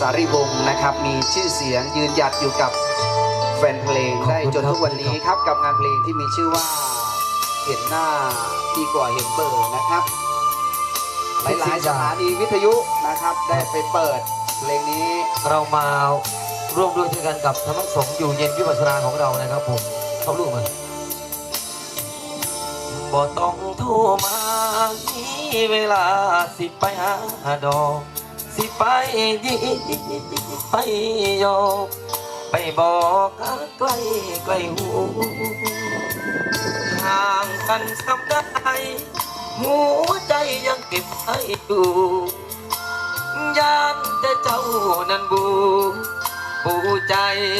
สารีวงศ์นะครับมีชื่อเสียงยืนหยัดอยู่กับแฟนเพลงได้จนทุกวันนี้ครับกับงานเพลงที่มีชื่อว่าเห็นหน้าดีกว่าเห็นเบอร์นะครับ หลายๆสถานีวิทยุนะครับได้ไปเปิดเพลงนี้เรามาร่วมด้วยช่วยกันกับธรรมสงฆ์อยู่เย็นวิปัสสนาของเรานะครับผมเข้าลูกมาบ่ต้องโทรมามีเวลาสิไปหาดอก สิไปดีไปยอไปบอกใกล้ใกล้หูห่างกันสัปดาห์หัวใจยังเก็บให้อยู่ยานแต่เจ้านั้นบูปูใจ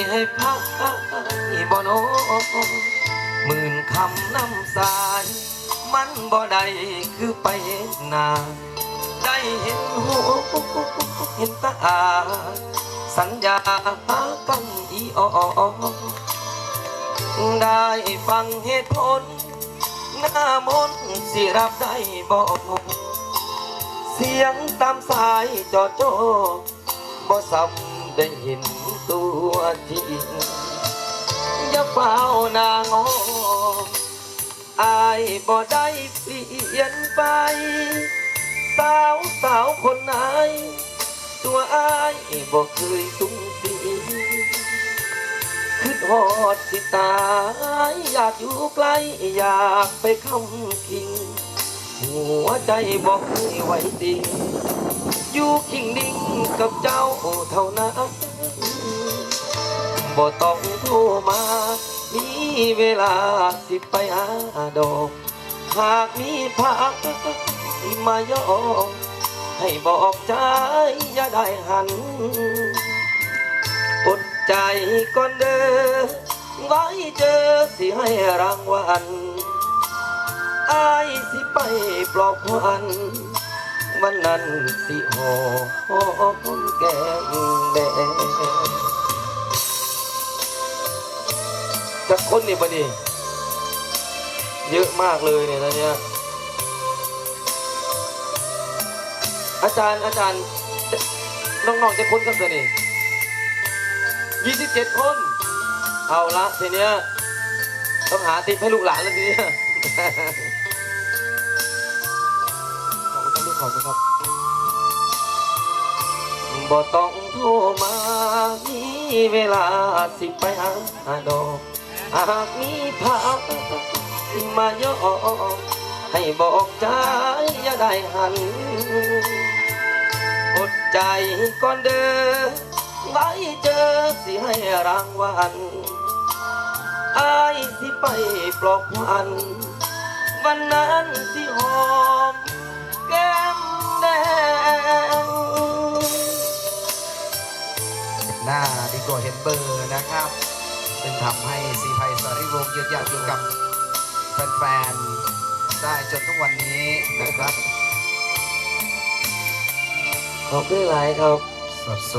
ให้พักบ่โนหมื่นคำน้ำสาย มันบ่ได้คือไปนหน้า ได้เห็นหูเห็นตา สัญญาหากันอีออได้ฟังเหตุผลหน้ามนสิรับได้บอกเสียงตามสายจอโจบ่ซ้ำได้เห็นตัวจริงอย่าเฝ้านางออายบ่ได้เปลี่ยนไป สาวสาวคนไหน ตัวอายบ่เคยตุ้งสีคิดฮอดสิตาย อยากอยู่ใกล้อยากไปคำคิง หัวใจบอกเคยไหวดีอยู่คิงนิ่งกับเจ้าเท่านั้นบ่ต้องโทรมามีเวลาสิไปหาดอก หากมีพัก มายอมให้บอกใจอย่าได้หันอดใจก่อนเด้อไว้เจอสิให้รางวัลอายสิไปปลอบควันวันนั้นสิหอมแก้มแดงจากคนนี่บันี่เยอะมากเลยเนี่ยนะเนี่ย อาจารย์อาจารย์น้องๆจะคนกันตัวนี่ยี่สิบเจ็ดคน เอาละทีเนี้ยต้องหาติปให้ลูกหลานแล้วทีเนี้ยขอบคุณลูกขอบคุณครับบ่ต้องโทรมามีเวลาสิไปหาดอกหากมีภาพมาย่อให้บอกใจอย่าได้หัน ใจก่อนเด้อไว้เจอสิให้รางวัลอายสิไปปลอบควันวันนั้นสิหอมแก้มแดงหน้าดีกว่าเห็นเบอร์นะครับ ซึ่งทำให้สีไพสารีวงยืนหยัดอยู่กับแฟนๆได้จนทุกวันนี้นะครับ ขอบคุณหลายครับ สด